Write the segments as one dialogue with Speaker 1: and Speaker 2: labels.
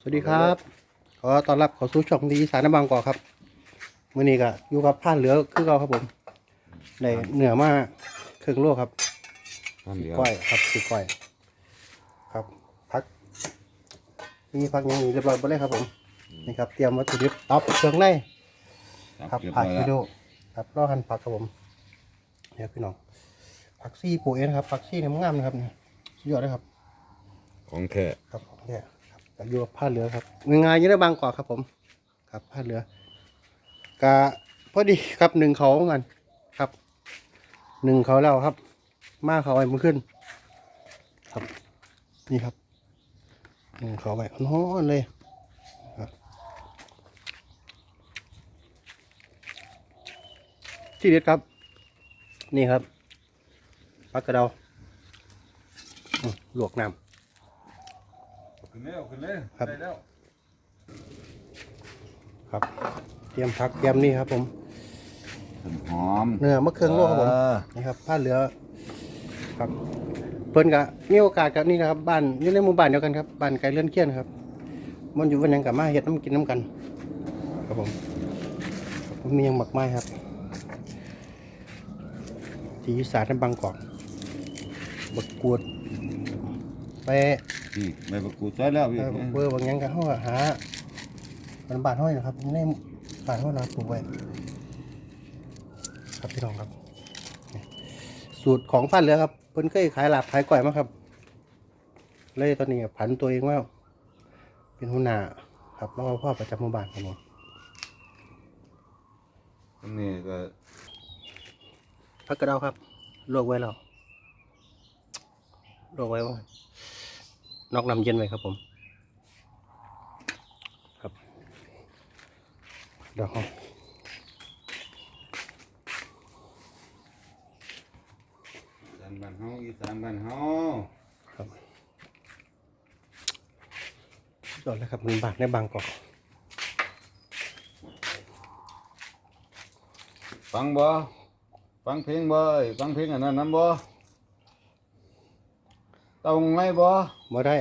Speaker 1: สวัสดีครับ ขอต้อนรับเข้าสู่ช่องดีอีสานน้ำบางกอกครับมื่อนี้ก็อยู่กับผ่านเหลือคือเราครับผมในเหนือมาครึ่งโลครับ
Speaker 2: นั่นเดียว
Speaker 1: ก้อยครับคือก้อย ครับพักมีพักอยังนี้เรียบร้อยหมดเลยครับผมนี่ครับเตรียมวัตถุดิบตับเครื่องในครับ
Speaker 2: เรียบ
Speaker 1: ผั
Speaker 2: ร้
Speaker 1: ก
Speaker 2: อย
Speaker 1: วิ
Speaker 2: แล้ว
Speaker 1: ดีโอครับรอหั่นผักครับผมเนี่ยพี่น้องผักซี่ปลูกเองครับผักซี่เนี่ยมันงามนะครับเนี่ยสุดยอดเลยครับ
Speaker 2: ของแค่
Speaker 1: ครับผมเนี่ยครับ ก็อยู่กับผ้าเหลือครับงานยังได้บางกอกครับผมครับผ้าเหลือกะพอดีครับหนึ่งเขากันครับหนึ่งเขาแล้วครับ มาเขาไว้มันขึ้น ครับ นี่ครับหนึ่งเขาไว้ร้อนเลยที่เด็ดครับ นี่ครับปลากระเดาอืมลวกน้ำ
Speaker 2: ขึ้นแล้วขึ้นเลย
Speaker 1: ครับ
Speaker 2: ได้แล้ว
Speaker 1: ครับ เตรียมผักเตรียมนี่ครับ ผม
Speaker 2: หอม
Speaker 1: เนื้อมะเขืองโลกครับผม
Speaker 2: เออ
Speaker 1: นี่ครับผ้าเหลือครับเพิ่นกะมีโอกาสกับนี่นะครับบ้านอยู่ในหมู่บ้านเดียวกันครับบ้านไกลเลื่อนเคียนครับ มันอยู่วันหยังกับมาเฮ็ดน้ำกินน้ำกัน ครับผมผมมีหยังหมักไม้ครับที่อีสานในบางกอกบักกวด ไป
Speaker 2: พี่ใบมะกรูดใส่แล้วพี่
Speaker 1: เออเบอร์บางหยังกับเขาหาบ้านบ้านห้อยนะครับในบ้านห้อยเราปลูกไว้ครับพี่น้องครับ สูตรของพันเหลือครับเพิ่นเคยขายหลาบขายก่อยมาครับ เลยตอนนี้ผันตัวเองว่าเป็นหัวหน้าครับแล้วก็พ่อประจำหมู่บ้านครับผม
Speaker 2: อันนี้ก็
Speaker 1: พักกระเดาครับลวกไว้แล้วลวกไว้ว่า นอกน้ำเย็นไว้ครับผม ครับเดี๋ยวครับ
Speaker 2: อีสานบ้านเฮาอีสานบ้านเฮา
Speaker 1: ครับยอดเลยครับมันบาทในบางกอก
Speaker 2: ฟังบ่ฟังเพลงบ่เอ้ยฟังเพลงอันนั้นนํบ่ ต้องไหมบ่
Speaker 1: บ่ได้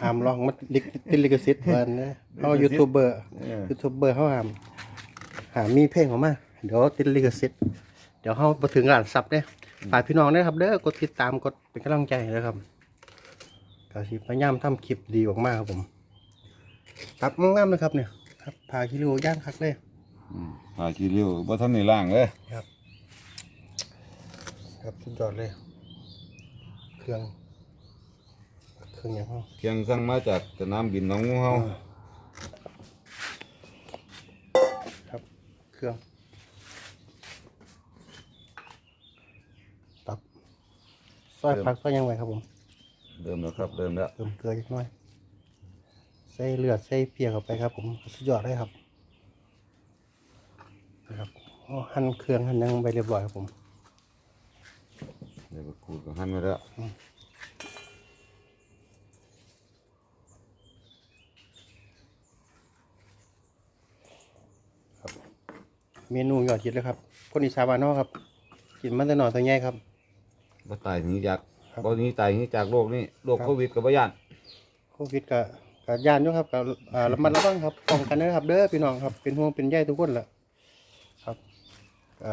Speaker 1: ห้ามร้องมันลิขติดลิขสิทธิ์วันนะเอายูทูบเบอร์
Speaker 2: เออ
Speaker 1: ยูทูบเบอร์เขาห้ามหามีเพลงออกมาเดี๋ยวติดลิขสิทธิ์เดี๋ยวเขาไปถึงร้านซับเนี่ยฝากพี่น้องด้วยครับเด้อกดติดตามกดเป็นกำลังใจนะครับกาสิพยายามทำคลิปดีออกมาครับผมครับงามๆเลยครับเนี่ยครับพาคิริโอย่างคักเลย
Speaker 2: อืมพาขี้ริ้วบ่ทันได้ล้างเลย
Speaker 1: ครับ ครับสุดยอดเลย เครื่อง เครื่องอย่างเขา
Speaker 2: เคียงสั่งมาจากสนามบินหนองงูเฮา
Speaker 1: ครับ เครื่อง ตับซอยผักซอยหยังไงครับผม
Speaker 2: เดิมแล้วครับเดิมแล้ว
Speaker 1: เติมเกลือนิดหน่อย ใส่เลือดใส่เปียกเข้าไปครับ ผมสุดยอดเลยครับนะครับอ๋อหั่นเครื่องหั่นหยังไปเรียบร้อยครับผม
Speaker 2: ใบมะกรูดก็หั่นไว้แล้ว
Speaker 1: เมนูยอดฮิตเลยครับ คนอีสานบ้านนอกครับ กินมันแต่หน่อยตัวใหญ่ครับ
Speaker 2: บ่ตายหนีจาก
Speaker 1: ครับ
Speaker 2: บ่หนี้ตายหนีจากโรคนี้โรค
Speaker 1: ครับ
Speaker 2: โควิดก็บ่ย่าน
Speaker 1: โควิดกับกับยานอยู่ครับกับอ่าระมัดระวังครับป้องกันนะครับ เด้อพี่น้องครับเป็นห่วงเป็นใยทุกคนแหละครับก็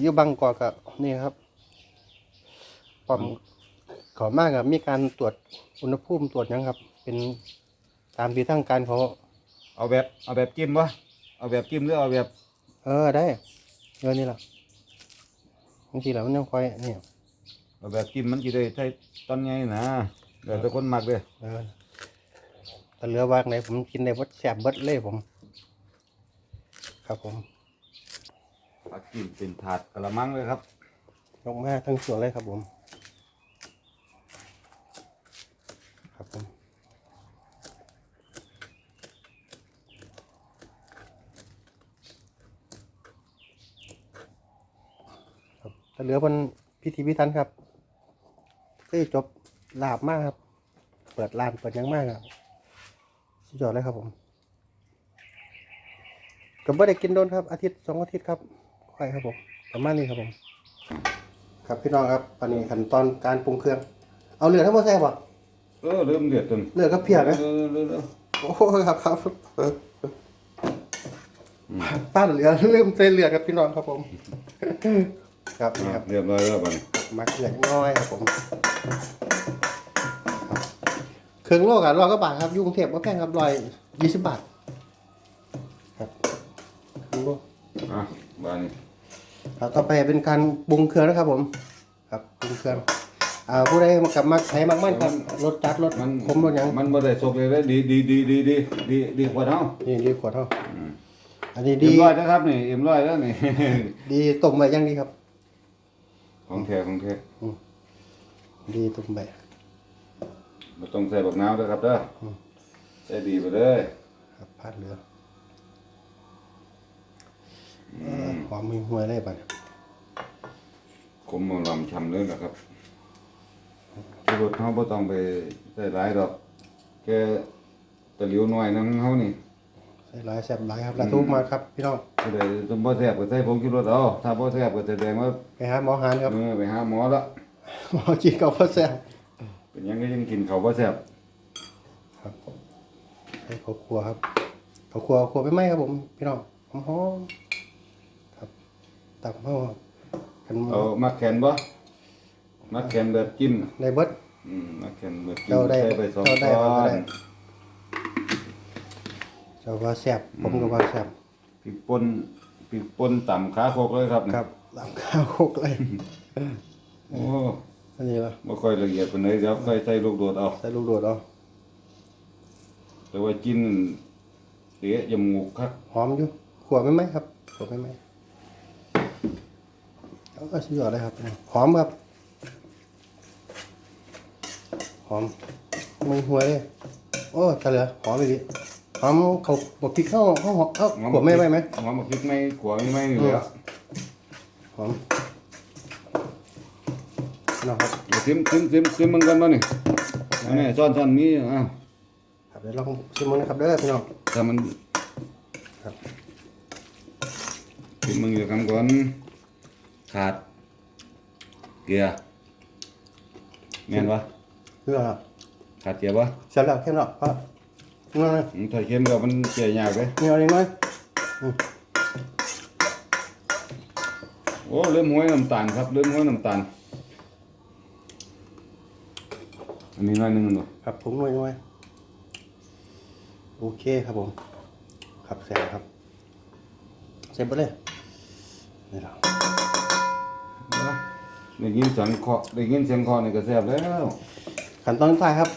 Speaker 1: อยู่บางกอกกับนี่ครับป้อมขอมากกับมีการตรวจอุณหภูมิตรวจหยังครับ เป็นตามที่ทางการเขา
Speaker 2: เอาแบบเอาแบบจิ้มบ่เอาแบบจิ้มหรือเอาแบบ
Speaker 1: เออได้เออนี่แหละบางทีแล้วมันยังคอยนี่
Speaker 2: เอาแบบจิ้มมันสิได้ใช้ตอนไงนะแล้วแต่คนมักเด้อ
Speaker 1: เออแต่เหลือวางไหนผมกินได้วัดแสบเบิดเลยผม ครับผม
Speaker 2: เอาจิ้มเป็นถาดกะละมังเลยครับ
Speaker 1: ยกมาทั้งส่วนเลยครับผม ครับผม ครับแต่ เหลือมันพิธีพิธันครับก็จบลาบมากครับ เปิดร้านเปิดหยังมากครับสุดยอดเลยครับผมก็ไม่ได้กินโดนครับอาทิตย์สองอาทิตย์ครับค่อยครับผมประมาณนี้ครับผม ครับพี่น้องครับตอนนี้ขั้นตอนการปรุงเครื่อง เอาเหลือทั้งหมดใส่ป่ะ
Speaker 2: เออเริ่มเดือดจน
Speaker 1: เลือกก็เพียบนะ
Speaker 2: เออเออเออ
Speaker 1: โอ้ครับครับเออป้าเหลือเริ่มเส้นเหลือครับพี่น้องครับผม ครับนี่ครับ
Speaker 2: เรียบร้อยแล้วบัดนี้
Speaker 1: มักเหลือน้อยครับผมเครื่องโลกอะร้อยก็บาทครับอยุ่กรุงเทพก็แพงครับร้อยยี่สิบบาท ครับเครื่องโลก
Speaker 2: อะบัดนี้
Speaker 1: ครับต่อไปเป็นการปรุงเครื่องนะครับผม ครับปรุงเครื่องอ่าผู้ใดมากับมักใช้มักมันครับรสจัดรส
Speaker 2: มัน
Speaker 1: ขมรสหยัง
Speaker 2: มันบ่ได้สุกเลยเด้อดีดีดีดีดีดีดีกว่าเนาะ
Speaker 1: นี่ดีกว่าเท่าอันนี้
Speaker 2: ดี
Speaker 1: ดี
Speaker 2: ร้อยนะครับนี่เอ็มร้อยแล้วนี่
Speaker 1: ดีต้มไปยังดีครับ
Speaker 2: ของแท้ของแท้
Speaker 1: ดีต้มไป
Speaker 2: บ่ต้องใส่บักนาวเด้อครับเด้ออใส่ดีไปเลย
Speaker 1: ครับพาดเหลือเอ่อหอมมีหวยเลยป่ะเนี่ย
Speaker 2: ขมลำชำเลยนะครับที่รถเฮาบ่ต้องไปใส่หลายดอก แค่ตะหลิวน้อยนึงเฮานี่
Speaker 1: ใส่ หลายแซ่บหลายครับแล้วทุกมาครับพี่น้อง
Speaker 2: ผู้ใดสมบ่แซ่บก็ใส่ผงชูรสเอาถ้าบ่แซ่บก็แสดงว่า
Speaker 1: ไปหาหมอหานครับ
Speaker 2: เออไปหาหมอละ
Speaker 1: หมอจีก็พอแซ่บ
Speaker 2: เป็นหยังก็ยังกินข้าวบ่แซ่บ
Speaker 1: ครับให้ข้าวครัวครับข้าวครัวครัวไปไหมครับผมพี่น้องหอมๆครับตักเข้ากัน
Speaker 2: เอามักแขนบ่มักแขนแบบจิ้ม
Speaker 1: ในเบิด
Speaker 2: อืมมักแขนแบบจิ้ม
Speaker 1: เจ้าได้
Speaker 2: ใส่ไปสอง
Speaker 1: เจ้าได้
Speaker 2: ช้อ
Speaker 1: ผม ก็ได้
Speaker 2: น
Speaker 1: เจ้าว่าแซ่บผมก็ว่าแซ่บ
Speaker 2: พริกป่นพริกป่นต่ำขาโคกเลยครับนี่
Speaker 1: ครับลำข้าวโคกเลย
Speaker 2: โอ้
Speaker 1: อันนี้ละ
Speaker 2: บ่ค่อยละเอียดปานใดเดี๋ยวค่อยใส่ลูกโดดเอา
Speaker 1: ใส่ลูกโดดเอา
Speaker 2: แต่ว่าจิ้นเตะจมูกคัก
Speaker 1: หอมอยู่ขัวไม่ไหมครับขัวไม่ไหมเอาก็ชื่ออะไรครับหอมครับหอมไม่หัวเลยโอ้ตะเหลือหอมไปดิ หอมเขาบอกพริกเข้าเข้าหอมเอ้าขัวไม่ไหมไหม
Speaker 2: หอมบักพริกไม่ขวไม่ไหมนี่แหล้ว
Speaker 1: หอมนะครับ
Speaker 2: เดี๋ยวซิมซิมซิมซิมมันกันบ่นี่อันนี้ซ่อนๆนี้อ้าว
Speaker 1: ครับเดี๋ยวลองชิมมันนะครับเด้อพี่น้อง
Speaker 2: ถ้ามัน
Speaker 1: ครับ
Speaker 2: ซิมมึงอยู่คำก่อนขาดเกลือแม่นวะ
Speaker 1: เพื่อครับ
Speaker 2: ขาดเกลือบ่
Speaker 1: เสร็จแล้วเข้มแล้วเพราะ นั่นเลย
Speaker 2: อืมถ้าเค็มก็มันเจียยากเลย
Speaker 1: มีอะไรน้อย
Speaker 2: โอ้เริ่มห้วยน้ำตาลครับเริ่มห้วยน้ำตาล อันนี้หน้อยหนึงเนาะ
Speaker 1: ครับผมน้อยน้อยโอเคครับผม ครับเสร็จแล้วครับเสร็จไปเลยนี่เรา
Speaker 2: ได้ยินเสียงเคาะได้ยินเสียงเคาะนี่ก็แซ่บแล้ว
Speaker 1: ขั้นตอนสุดท้ายครับ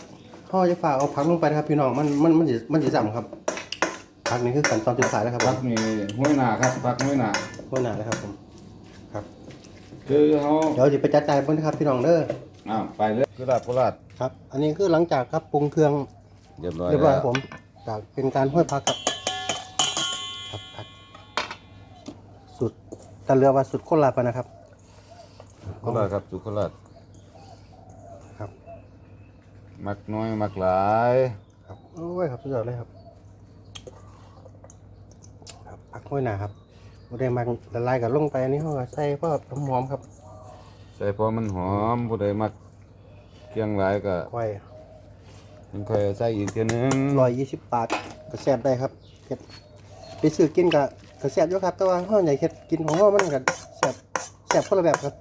Speaker 1: ห่อจะฝากเอาผักลงไปนะครับพี่น้องมันมันมันจะมันจะจำครับผักนี่คือขั้นตอนสุดท้ายแล้วครับ
Speaker 2: พักนี่ห้วยหนาครับพักห้วยหนา
Speaker 1: หัวหน้าเลยครับผมครับ
Speaker 2: คือเฮา
Speaker 1: เดี๋ยวจะไปจัดจ่ายเพิ่นนะครับพี่น้องเด้อ
Speaker 2: อ้าวไปเลยกุหลาบกุหลาบ
Speaker 1: ครับ อันนี้คือหลังจากครับปรุงเครื่อง
Speaker 2: เรียบร้อย
Speaker 1: เรียบร้อย
Speaker 2: แล้
Speaker 1: ควรับผมจากเป็นการห้อยพักครับครับผักสุดตะเรือว่าสุดโคตรลาบอะนะครับ
Speaker 2: กุหลาบครับสุกุหลาบ
Speaker 1: ครับ
Speaker 2: มักน้อยมักหลาย
Speaker 1: ครับโอ้ยครับสุดยอดเลยครับ ครับผักห้อยหนาครับบ่ได้มันละลายกับลงไปอันนี้เขาก็ใส่เพราะน้ำหอมครับ
Speaker 2: ใส่พอมันหอมผู้ใดมักเคียงหลายก็
Speaker 1: ก้อย
Speaker 2: มันค่อยใส่อีกเทียหนึง
Speaker 1: ร้อยยี่สิบบาทก็แซ่บได้ครับเฮ็ดไปซื้อกินก็ก็แซ่บอยู่ครับแต่ว่าห้อใหญ่เฮ็ดกินของห้อมันก็แซ่บแซ่บคนละแบบครับ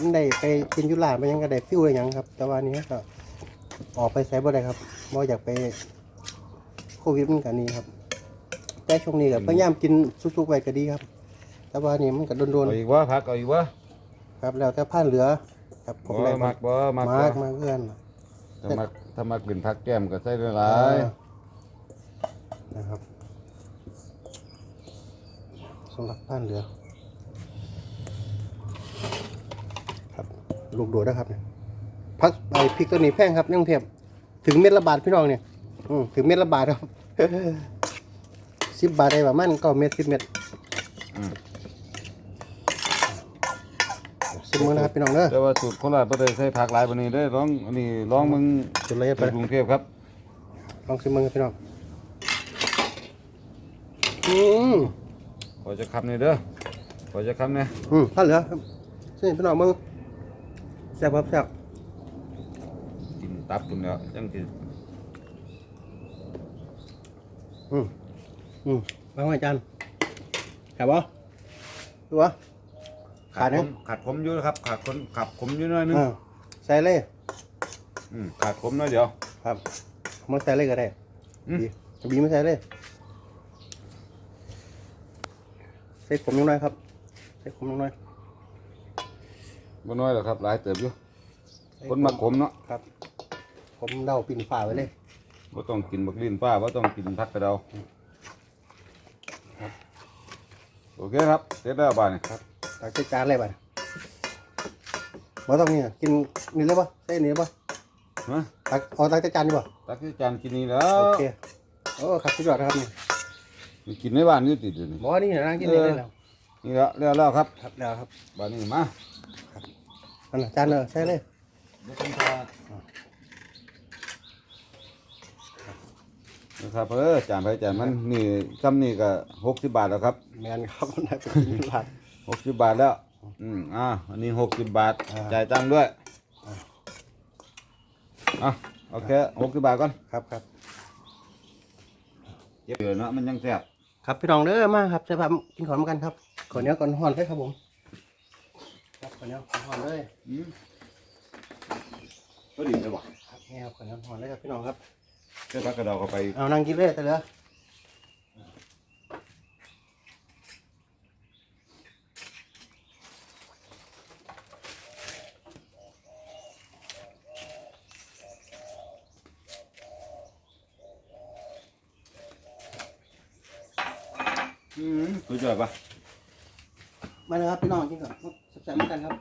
Speaker 1: มันได้ไปกินอยุลานมันยังก็ได้ฟิวอะไรยังครับ แต่ว่าอันนี้ก็ ออกไปใส่บ่ได้ครับบ่อยากไปโควิดมันก็นี่ครับ แต่ช่วงนี้ก็พยายามกินสุกๆไว้ก็ดีครับ แต่ว่านี่มันก็โดน
Speaker 2: เอาอีกวะพักเอาอีกวะ
Speaker 1: ๆครับ แล้วแต่ผ้าเหลือ ครับผม
Speaker 2: บ่
Speaker 1: ได้
Speaker 2: มักบ่มัก
Speaker 1: มาก
Speaker 2: บ่
Speaker 1: มากเพื่อน
Speaker 2: ถ้ามักถ้ามักเป็นพักแก้มก็ใส่หลาย
Speaker 1: นะครับสำหรับบ้านเหลือ ครับลูกโดดนะครับเนี่ย พักไอพริกตัวนี้แพงครับยังเทียบถึงเม็ดละบาทพี่น้องเนี่ยอืมถึงเม็ดละบาทครับสิบบาทได้ประมาณก็เม็ดสิบเม็ด
Speaker 2: อืม
Speaker 1: สิบมือนะครับพี่น้องเด้อ
Speaker 2: แต่ว่าสูตรโคราชบ่ได้ใส่ผักหลายปานนี้เด้อลองอันนี้ลองมึง
Speaker 1: จุดละเอียด
Speaker 2: ไป
Speaker 1: ไป
Speaker 2: กรุงเทพครับ
Speaker 1: ลองสิบมือครับพี่น้องอืม
Speaker 2: ขอจะคำนี่เด้อขอจะคำเนี่ย
Speaker 1: อืมถ้าเหลือครับนี่พี่น้องมึงแซ่บครับแซ่บ
Speaker 2: กิน ตับคุณแล้วจังสิ
Speaker 1: อืมอืมวางไว้จานครับบ่ตัวขาด
Speaker 2: ข
Speaker 1: นะ
Speaker 2: มขาดขมอยู่นะครับ ขาดคนขาดขมอยู่หน้อยนึง
Speaker 1: อ่าใส่เลย
Speaker 2: อืมขาดขมหน้อยเดียว
Speaker 1: ครับมาใส่เลยก็ได้
Speaker 2: อืม
Speaker 1: บีบีไม่ใส่เลยใส่ขมนิดหน่อยครับใส่ขมนิดหน่อย
Speaker 2: บ่น้อยหรอกครับ หลายเติบอยู่คนมาขมเนาะ
Speaker 1: ครับ ผมเดาปิ่นฝ่าไว้เลย
Speaker 2: บ่ต้องกินบักลิ้นฟ้าบ่ต้องกินผักกระเดาโอเคครับเสร็จแล้วบ้านนี่
Speaker 1: ครับตักใส่จานเลยบ่บ่ต้องนี่กินนี่เลยป่ะใส่นี่เลยป่ะ
Speaker 2: ฮะ
Speaker 1: ตักเอาตักใส่จานดีป่ะ
Speaker 2: ตักที่จานกินนี่แล้ว
Speaker 1: โอเคโอ้ครับสุดยอดครับนี่
Speaker 2: มีกินในบ้านอยู่ติดอยู่นี่
Speaker 1: บอกว่านี่นะนั่งกินนี่เลยแล้ว
Speaker 2: นี่แล้วแล้วแล้วครับ
Speaker 1: ครับแล้วครับ
Speaker 2: บ้านนี้มา
Speaker 1: นั่นน่ะจานเลยใส่เลย
Speaker 2: นะครับเออจานไปจานมันนี่ซ้ำนี่ก็หกสิบบาทแล้วครับ
Speaker 1: แมนครับน่าจะกินหลาด
Speaker 2: หกสิบบาทแล้ว อืมอ่าอันนี้หกสิบบาท
Speaker 1: อ่า
Speaker 2: จ่ายตังค์ด้วยอะโอเคหกสิบบาทก่อน
Speaker 1: ครับครับ
Speaker 2: เจ็บเดี๋ยวเนาะมันยังแซ่บ
Speaker 1: ครับพี่น้องเด้อมาครับใส่ผักกินขอนกันครับขอเนี้ยก่อนห่อนเลยครับผมครับขอเนี้ยห่อนเลย
Speaker 2: อืมก็ดีเลยว่ะ
Speaker 1: ครับนี่ครับขอเนี้ยห่อนเลยครับพี่น้องครับ
Speaker 2: เจ้าพักกระเดาเข้าไป
Speaker 1: เอานั่งกินเลยแต่เหลือ嗯
Speaker 2: อืมสุดยอดปะ
Speaker 1: มาเลยครับพี่น้องกินก่อนแซ่บๆเหมือนกันครับ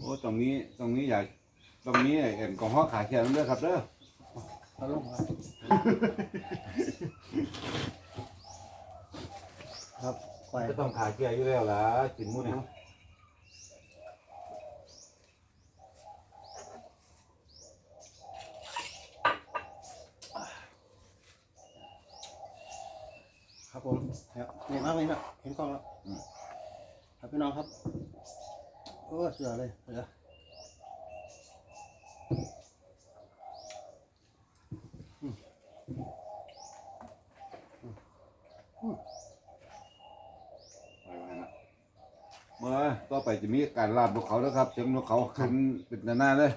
Speaker 2: โอ้ตรงนี้ตรงนี้อยากตรงนี้เห็นกองห้อขาเขียนด้วยครับเด้อ
Speaker 1: เอาลงครับ ครับไป
Speaker 2: ก็ต้องขาเขียนอยู่แล้วล่ะกินหมื้เนี่ย
Speaker 1: ครับผมเนี่ยนี่มากเลยนะเห็นกล้องแล้วครับพี่น้องครับโอ้เสือเลยเสือ
Speaker 2: ไปไว้นะ เมื่อต่อไปจะมีการลาดนกเขาแล้วครับเสียงนกเขาขึ้นเป็นหน้าๆเลย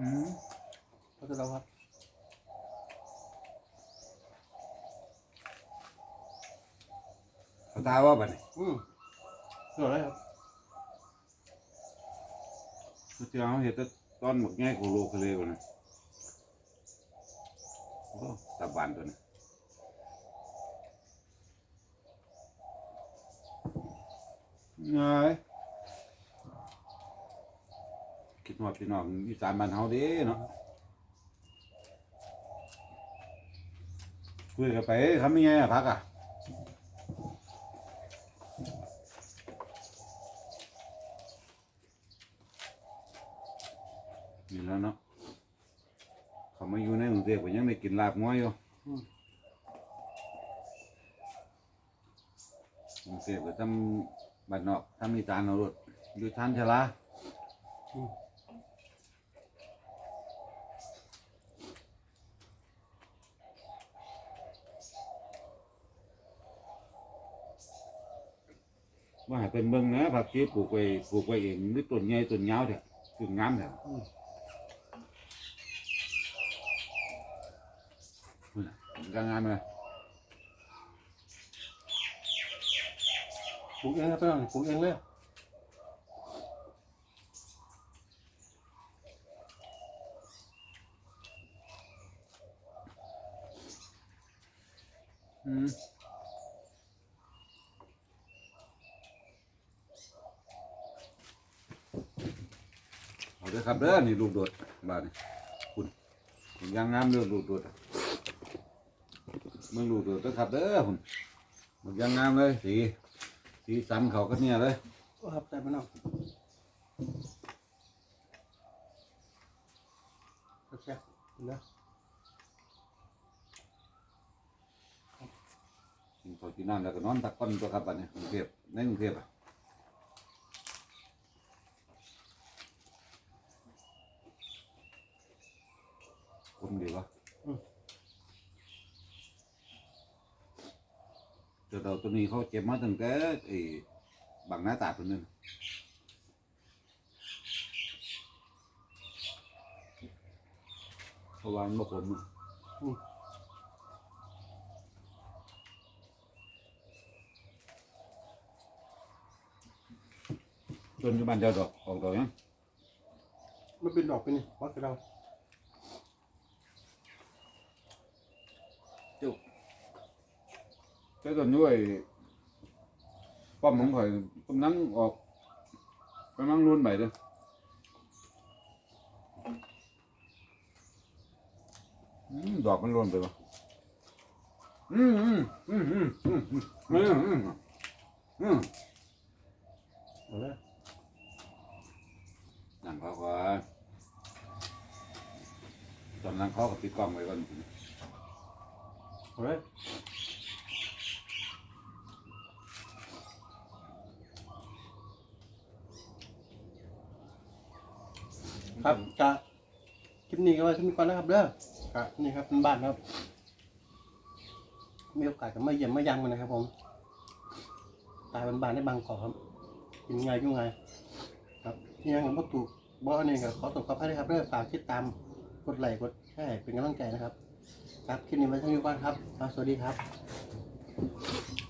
Speaker 2: อืม
Speaker 1: ก็จะเราครับ
Speaker 2: เขาตาว่าบัดนี้
Speaker 1: อืมเสือเลยครับ
Speaker 2: เขาเจ้าเห็ดแต่ตอนหมกแง่ของโลกเลยวันนี้โอ้ ตาบานตัวนี้ง่ายคิดว่าพี่น้องอีสานบ้านเฮาเด้เนาะคุยกันไปคำยังไงอะพักอะนี่แล้วเนาะเขา มาอยู่ในกรุงเทพก็ยังได้กินลาบง้อยอยู่กรุงเทพก็ทำบ้านอกทำอีสานเอารถอยู่ชานชาลา嗯ว่าเป็นเมืองนะผักชีปลูกไว้ปลูกไว้เองหรือต้นใหญ่ต้นยาวเถอะต้นงามเถอะนั่นน่ะ กางงามเลย
Speaker 1: ปลูกเองครับพี่องปลูกเองเลย
Speaker 2: อืมเอาเด้อครับเด้อนี่ลูกโดดบ้านนี่คุณคุณยางงามเด้อลูกโดด มึงดูเดือดนะครับเด้อผมมันยังงามเลย สี สีสันเขาก็เนี่ยเลย
Speaker 1: ครับแต่มันเอาแซ่บนะ
Speaker 2: กินพอกินน้ำแล้วก็นอนตะก้อนตัวครับบัดนี้กรุงเทพในกรุงเทพอะคนดีวะ
Speaker 1: อืม
Speaker 2: เจ้าเต่าตัวนี้เขาเก็บมาตั้งแต่ไอ้บางหน้าตาตัวนึงเพราะว่ามันบ่ผมอะ
Speaker 1: อืม
Speaker 2: จนอยู่บ้านเจ้าดอกออกดอกยัง
Speaker 1: มันเป็นดอกเป็นนี่วัดกระเรา
Speaker 2: เจ้าต้นด้วยป้อมของข่อยกำลังออกกำลังรุ่นไปเด้ออืมดอกมันรุนไปวะอืมอืมอืมอืมอืมอืมอืมอืม
Speaker 1: เอาละ
Speaker 2: นั่งเขาก่อนตอนนั่งเขากับปิดกล้องไว้ก่อน
Speaker 1: เอาละ ครับกะคลิปนี้ก็ไว่าที่มีก่อนนะครับเด้อกะนี่ครับเป็นบ้านครับ มีโอกาสก็มาเยี่ยมมายามกันนะครับ ผมตายเป็นบ้านในบางกอกครับกินไงยุ่งไงครับที่ยังของพ่อถูกบอสนี่ก็ขอส่งขอบให้ครับเด้อฝากติดตามกดไลค์กดแชร์เป็นกำลังใจนะครับ ครับคลิปนี้ไว้เท่านี้ก่อนครับครับ สวัสดีครับ